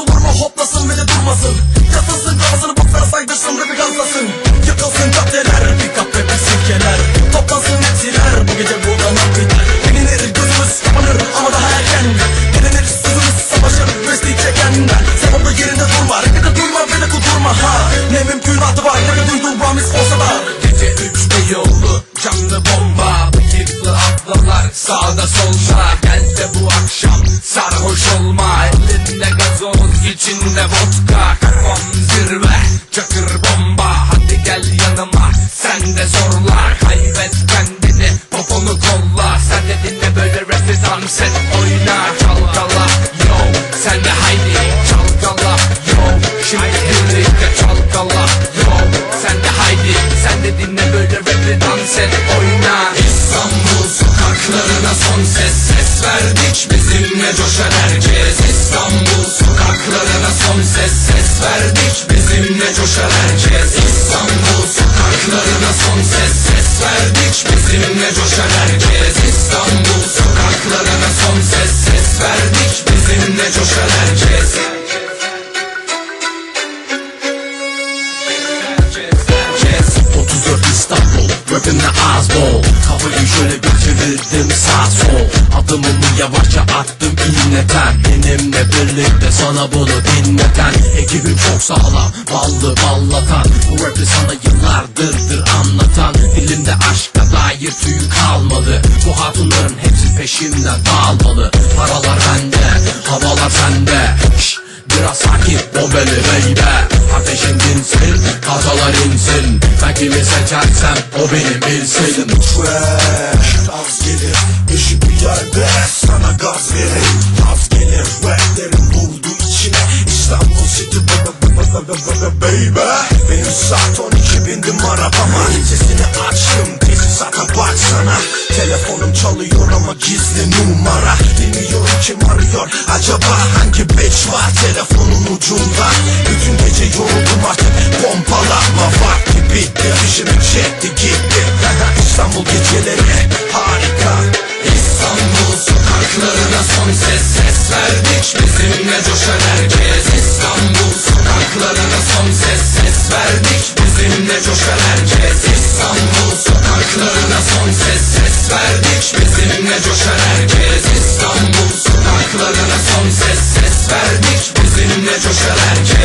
olur hoplasın ve de durmasın. Yatınsın gazını boklara saydırsın. Bizimle coşar herkes İstanbul sokaklarına son ses ses verdik. Bizimle coşar herkes İstanbul sokaklarına son ses ses verdik. Bizimle coşar herkes. Herkes 34 İstanbul Rapimle az bol. Kafayı şöyle bir çevirdim sağ sol. Adımımı yavaşça attım iğneten Benimle birlikte sana bunu dinleten Ekibim çok sağlam ballı ballatan Bu rapi sana yıllardırdır anlatan Dilimde aşka dair tüy kalmadı Bu hatunların hepsi peşimden dağılmalı Paralar bende havalar sende Şşş Biraz sakin bombeli baby Ateşin dinsin, kazalar insin Ben kimi seçersem o benim bilsin. Trash baby. Benim saat 12 bindim arabama. Sesini açtım tesisata baksana. Telefonum çalıyor ama gizli numara. Bilmiyorum kim arıyor Acaba? Hangi bitch var? Telefonun ucunda. Bütün gece yoruldum artık. Pompalama vakti bitti. Fişimi çekti gitti. İstanbul geceleri harika. İstanbul sokaklarına son ses ses verdik. Bizimle coşar herkes seninle coşar herkes. İstanbul sokaklarına son ses. Ses verdik bizimle coşar herkes.